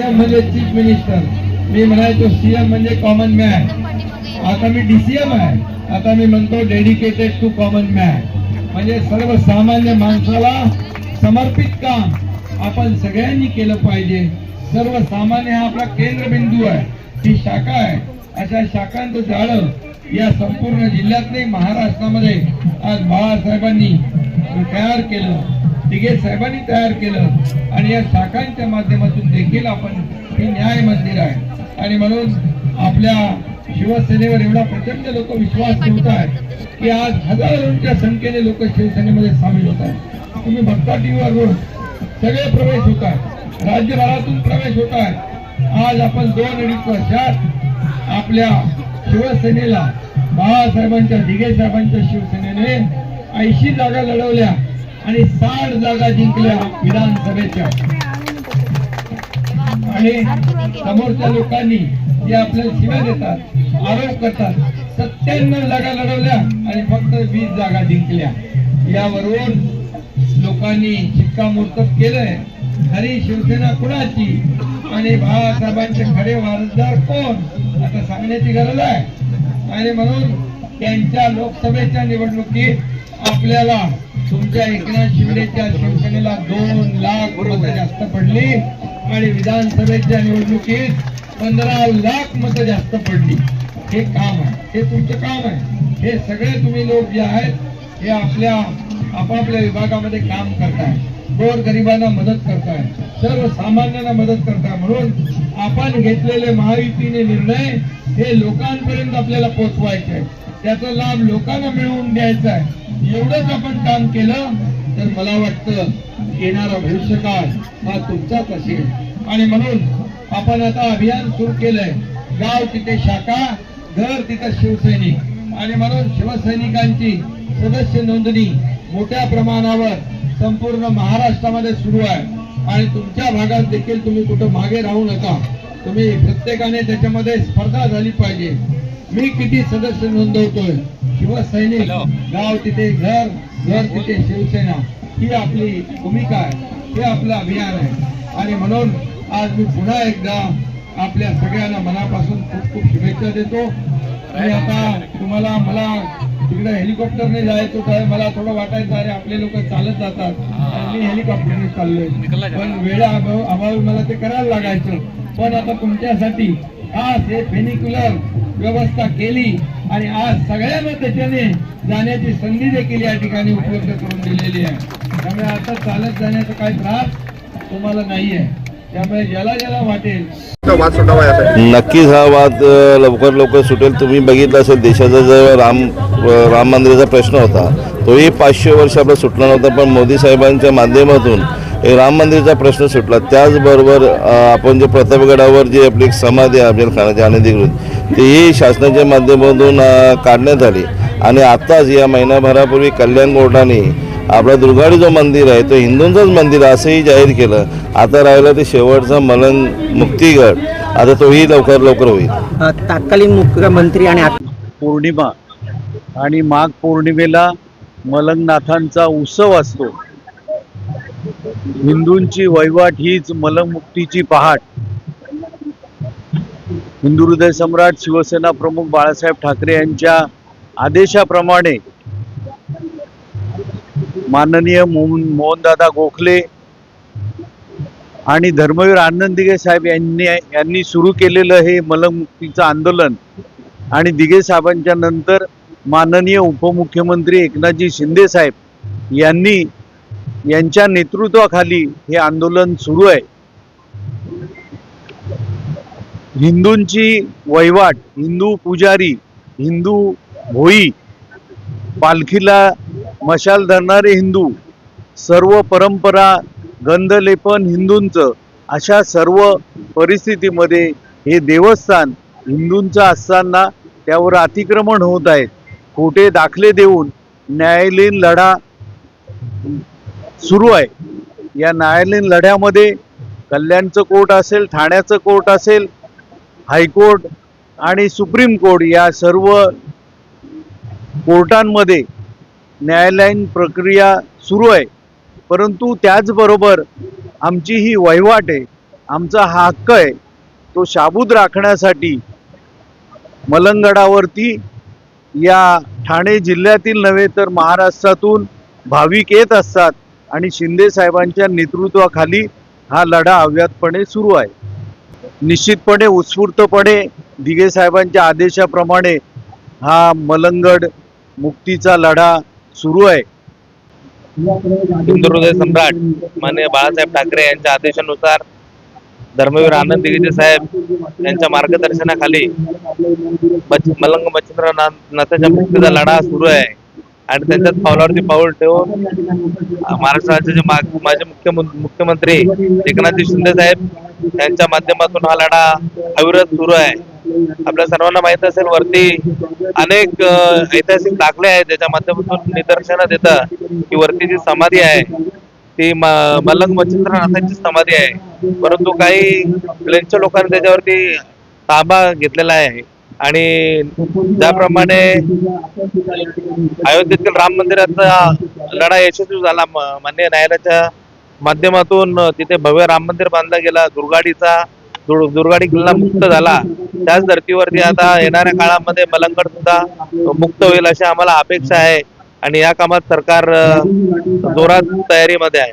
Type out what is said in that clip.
CM म्हणजे chief minister. मी म्हणायचो CM म्हणजे कॉमन मॅन आता मी डीसीएम आहे. आता मी म्हणतो डेडिकेटेड टू कॉमन मॅन म्हणजे सर्वसामान्य माणसाला समर्पित काम आपण सगळ्यांनी केलं पाहिजे. सर्वसामान्य हा आपला केंद्रबिंदू आहे. ही शाखा आहे. अशा शाखांचं जाळं या संपूर्ण जिल्ह्यात नाही महाराष्ट्रामध्ये आज बाळासाहेबांनी तयार केलं. दिगे साहेबांनी तयार केलं. आणि या शाखांच्या माध्यमातून देखील आपण हे न्याय मंदिर आहे. आणि म्हणून आपल्या शिवसेनेवर एवढा प्रचंड लोक विश्वास ठेवत आहेत की आज हजारोंच्या संख्येने लोक शिवसेनेमध्ये सामील होत आहेत. तुम्ही बघता टीव्हीवर सगळे प्रवेश होत आहेत. राज्यभरातून प्रवेश होत आहेत. आज आपण दोन अडीच वर्षात आपल्या शिवसेनेला बाळासाहेबांच्या दिगे साहेबांच्या शिवसेनेने ऐंशी जागा लढवल्या. आणि साठ जागा जिंकल्या विधानसभेच्या. आणि समोरच्या लोकांनी जे आपल्याला शिव्या देतात आरोप करतात सत्त्याण्णव जागा लढवल्या आणि फक्त वीस जागा जिंकल्या. यावरून लोकांनी शिक्कामोर्तब केलंय. खरी शिवसेना कुणाची? आणि बाळासाहेबांचे खरे वारसदार कोण? आता सांगण्याची गरज आहे. आणि म्हणून त्यांच्या लोकसभेच्या निवडणुकीत आपल्याला तुमच्या एकनाथ शिंदेच्या शिवसेनेला दोन लाख मत जास्त पडली आणि विधानसभेच्या निवडणुकीत पंधरा लाख मत जास्त पडली. हे काम आहे. हे तुमचं काम आहे. हे सगळे तुम्ही लोक जे आहेत हे आपल्या आपापल्या विभागामध्ये काम करताय. गोर गरिबांना मदत करताय. सर्वसामान्यांना मदत करताय. म्हणून आपण घेतलेले महायुतीने निर्णय हे लोकांपर्यंत आपल्याला पोचवायचे आहे त्याचा लाभ लोकांना मिळवून द्यायचा आहे. एवढंच आपण काम केलं तर मला वाटतं येणारा भविष्यकाळ हा तुमचाच असेल. आणि म्हणून आपण आता अभियान सुरू केलंय. गाव तिथे शाखा घर तिथे शिवसैनिक. आणि म्हणून शिवसैनिकांची सदस्य नोंदणी मोठ्या प्रमाणावर संपूर्ण महाराष्ट्रामध्ये सुरू आहे. आणि तुमच्या भागात देखील तुम्ही कुठं मागे राहू नका. तुम्ही प्रत्येकाने त्याच्यामध्ये स्पर्धा झाली पाहिजे. मी किती सदस्य नोंदवतोय? शिवसैनिक गाव तिथे घर घर तिथे शिवसेना. ही आपली भूमिका आहे. हे आपलं अभियान आहे. आणि म्हणून आज मी पुन्हा एकदा आपल्या सगळ्यांना मनापासून खूप खूप शुभेच्छा देतो. आणि आता तुम्हाला मला तिकडे हेलिकॉप्टरने जायचं तर मला थोडं वाटायचं अरे आपले लोक चालत जातात. आणि मी हेलिकॉप्टरने चाललोय. पण वेळा अभाव अभावी मला ते करायला लागायचं. पण आता तुमच्यासाठी आज हे फेनिक्युलर व्यवस्था केली आणि आज सगळ्यांना त्याच्याने जाण्याची संधी देखील या ठिकाणी उपलब्ध करून दिलेली आहे. त्यामुळे आता चालत जाण्याचा काही त्रास तुम्हाला नाही आहे त्यामुळे ज्याला ज्याला वाटेल. नक्कीच हा वाद लवकर लवकर सुटेल. तुम्ही बघितलं असेल देशाचा जो राम राम मंदिराचा प्रश्न होता. तोही पाचशे वर्ष आपला सुटला नव्हता पण मोदी साहेबांच्या माध्यमातून एक राम मंदिराचा प्रश्न सुटला. त्याचबरोबर आपण जे प्रतापगडावर जी आपली एक समाधी आहे अफजल खानाची अनधिकृत तीही शासनाच्या माध्यमातून काढण्यात आली. आणि आत्ताच या महिनाभरापूर्वी कल्याण कोर्टाने आपला दुर्गाडी जो मंदिर आहे तो हिंदूंचंच मंदिर आहे असंही जाहीर केलं. आता राहिलं ते शेवटचा मलंग मुक्तीगड. आता तोही लवकर लवकर होईल. तत्कालीन मुख्यमंत्री आणि पौर्णिमा आणि माघ पौर्णिमेला मलंगनाथांचा उत्सव असतो. हिंदूंची वैवाट हीच मलंगमुक्तीची पहाट. हिंदू हृदय सम्राट शिवसेना प्रमुख बाळासाहेब ठाकरे यांच्या आदेशाप्रमाणे माननीय मोहन मोहनदादा गोखले आणि धर्मवीर आनंद दिघे साहेब यांनी यांनी सुरू केलेलं हे मलंगमुक्तीचं आंदोलन आणि दिघे साहेबांच्या नंतर माननीय उपमुख्यमंत्री एकनाथजी शिंदे साहेब यांनी यांच्या नेतृत्वाखाली हे आंदोलन सुरू आहे. हिंदूंची वहिवाट हिंदू पुजारी हिंदू भोई पालखीला मशाल धरणारे हिंदू सर्व परंपरा गंधलेपन हिंदूंचं अशा सर्व परिस्थितीमध्ये हे देवस्थान हिंदूंचं असताना त्यावर अतिक्रमण होत आहेत खोटे दाखले देऊन न्यायालयीन लढा सुरू आहे. या न्यायालयीन लढ्यामध्ये कल्याणचं कोर्ट असेल ठाण्याचं कोर्ट असेल हायकोर्ट आणि सुप्रीम कोर्ट या सर्व कोर्टांमध्ये न्यायालयीन प्रक्रिया सुरू आहे. परंतु त्याचबरोबर आमची ही वहिवाट आहे आमचा हा हक्क आहे तो शाबूत राखण्यासाठी मलंगडावरती या ठाणे जिल्ह्यातील नव्हे तर महाराष्ट्रातून भाविक येत असतात आणि शिंदे साहेबांच्या नेतृत्वाखाली हा लढा अव्यातपणे सुरू आहे. निश्चितपणे उत्स्फूर्तपणे दिघे साहेबांच्या आदेशाप्रमाणे हा मलंगड मुक्तीचा लढा सुरू आहे. हिंदू हृदय सम्राट माननीय बाळासाहेब ठाकरे यांच्या आदेशानुसार धर्मवीर आनंद दिग्विजय साहेब यांच्या मार्गदर्शनाखाली मलंग मच्छिंद्र नाथाच्या मुक्तीचा लढा सुरू आहे. आणि त्यांच्यात पावलावरती पाऊल ठेवून महाराष्ट्राचे महाराष्ट्र राज्याचे माजी मुख्य मुख्यमंत्री एकनाथजी शिंदे साहेब यांच्या माध्यमातून हा लढा अविरत सुरू आहे. आपल्या सर्वांना माहीत असेल वरती अनेक ऐतिहासिक दाखले आहेत ज्याच्या माध्यमातून निदर्शनात येतं की वरती जी समाधी आहे ती म- मलंग मच्छिंद्रनाथांची समाधी आहे. परंतु काही क्लेनच्या लोकांनी त्याच्यावरती ताबा घेतलेला आहे. आणि ज्याप्रमाणे अयोध्येतील राम मंदिराचा लढा यशस्वी झाला. मान्य न्यायालयाच्या माध्यमातून तिथे भव्य राम मंदिर बांधला गेला. दुर्गाडीचा दुर्गाडी किल्ला मुक्त झाला. त्याच धर्तीवरती आता येणाऱ्या काळामध्ये मलंगड सुद्धा मुक्त होईल अशी आम्हाला अपेक्षा आहे. आणि या कामात सरकार जोरात तयारीमध्ये आहे.